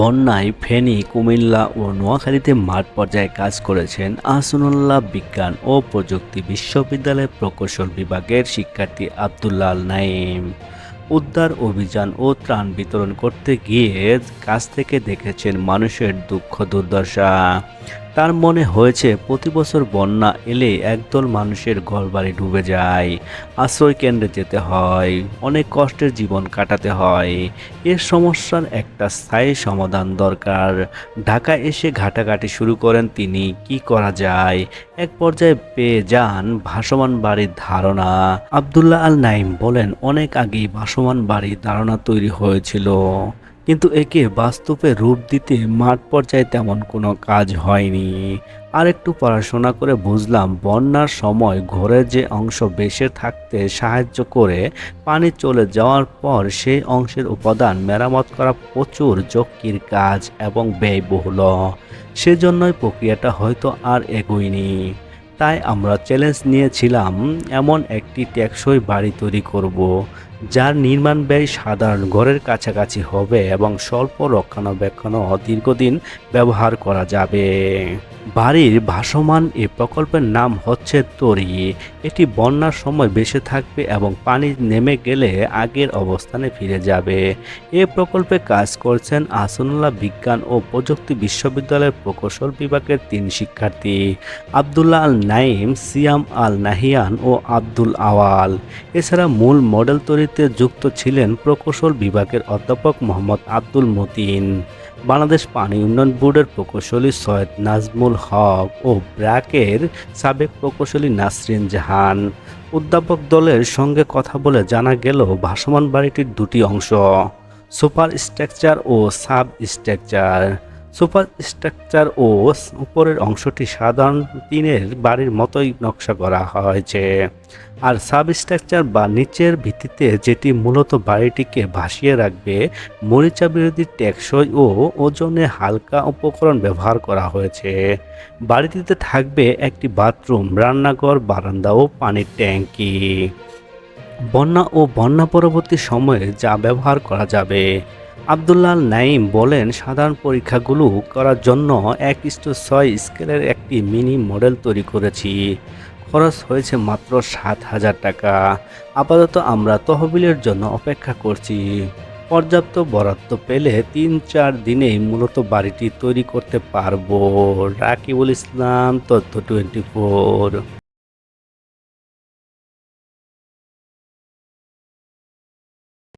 বন্যায় ফেনী, কুমিল্লা ও নোয়াখালীতে মাঠ পর্যায়ে কাজ করেছেন আসনুল্লাহ বিজ্ঞান ও প্রযুক্তি বিশ্ববিদ্যালয়ের প্রকৌশল বিভাগের শিক্ষার্থী আবদুল্লাহ আল নাইম উদ্ধার, অভিযান ও ত্রাণ বিতরণ করতে গিয়ে কাছ থেকে দেখেছেন মানুষের দুঃখ দুর্দশা। তার মনে হয়েছে, প্রতি বছর বন্যা এলে একদল মানুষের ঘরবাড়ি ডুবে যায়, আশ্রয় কেন্দ্রে যেতে হয়, অনেক কষ্টের জীবন কাটাতে হয়। এ সমস্যার একটা স্থায়ী সমাধান দরকার। ঢাকা এসে ঘাটাঘাটি শুরু করেন তিনি। কি করা যায়? এক পর্যায়ে পেয়ে যান ভাসমান বাড়ির ধারণা। আবদুল্লাহ আল নাইম বলেন, অনেক আগেই ভাসমান বাড়ির ধারণা তৈরি হয়েছিল। কিন্তু একে বাস্তবে রূপ দিতে মাঠ পর্যায়ে তেমন কোনো কাজ হয়নি। আর একটু পড়াশোনা করে বুঝলাম, বন্যার সময় ঘরের যে অংশ বেসে থাকতে সাহায্য করে পানি চলে যাওয়ার পর সেই অংশের উপাদান মেরামত করা প্রচুর ঝক্কির কাজ এবং ব্যয়বহুল। সেজন্যই প্রক্রিয়াটা হয়তো আর এগোয়নি। তাই আমরা চ্যালেঞ্জ নিয়েছিলাম এমন একটি টেকসই বাড়ি তৈরি করব, যার নির্মাণ ব্যয় সাধারণ ঘরের কাছাকাছি হবে এবং স্বল্প রক্ষণাবেক্ষণও দীর্ঘদিন ব্যবহার করা যাবে। বাড়ির ভাসমান এই প্রকল্পের নাম হচ্ছে তরি। এটি বন্যার সময় বেঁচে থাকবে এবং পানি নেমে গেলে আগের অবস্থানে ফিরে যাবে। এ প্রকল্পে কাজ করছেন আসনুল্লাহ বিজ্ঞান ও প্রযুক্তি বিশ্ববিদ্যালয়ের প্রকৌশল বিভাগের তিন শিক্ষার্থী, আবদুল্লাহ আল নাইম সিয়াম আল নাহিয়ান ও আব্দুল আওয়াল। এছাড়া মূল মডেল তৈরিতে যুক্ত ছিলেন প্রকৌশল বিভাগের অধ্যাপক মোহাম্মদ আব্দুল মতিন। বাংলাদেশ পানি উন্নয়ন বোর্ডের প্রকৌশলী সৈয়দ নাজমুল হক ও ব্র্যাকের সাবেক প্রকৌশলী নাসরিন জাহান। উদ্যাপক দলের সঙ্গে কথা বলে জানা গেল, ভাসমান বাড়িটির দুটি অংশ, সুপার স্ট্রাকচার ও সাব স্ট্রাকচার। সুপার স্ট্রাকচার ও উপরের অংশটি সাধারণ টিনের বাড়ির মতোই নকশা করা হয়েছে। আর সাব স্ট্রাকচার বা নিচের ভিত্তিতে যেটি মূলত বাড়িটিকে ভাসিয়ে রাখবে মরিচা বিরোধী টেকসই ও ওজনে হালকা উপকরণ ব্যবহার করা হয়েছে। বাড়িটিতে থাকবে একটি বাথরুম, রান্নাঘর, বারান্দা ও পানির ট্যাঙ্কি। বন্যা ও বন্যা পরবর্তী সময়ে যা ব্যবহার করা যাবে। আবদুল্লাহ নাইম বলেন, সাধারণ পরীক্ষাগুলো করার জন্য এক ইস্টু ছয় স্কেলের একটি মিনি মডেল তৈরি করেছি। খরচ হয়েছে মাত্র সাত হাজার টাকা। আপাতত আমরা তহবিলের জন্য অপেক্ষা করছি। পর্যাপ্ত বরাদ্দ পেলে তিন চার দিনেই মূলত বাড়িটি তৈরি করতে পারব। রাকিবুল ইসলাম, তথ্য টোয়েন্টি ফোর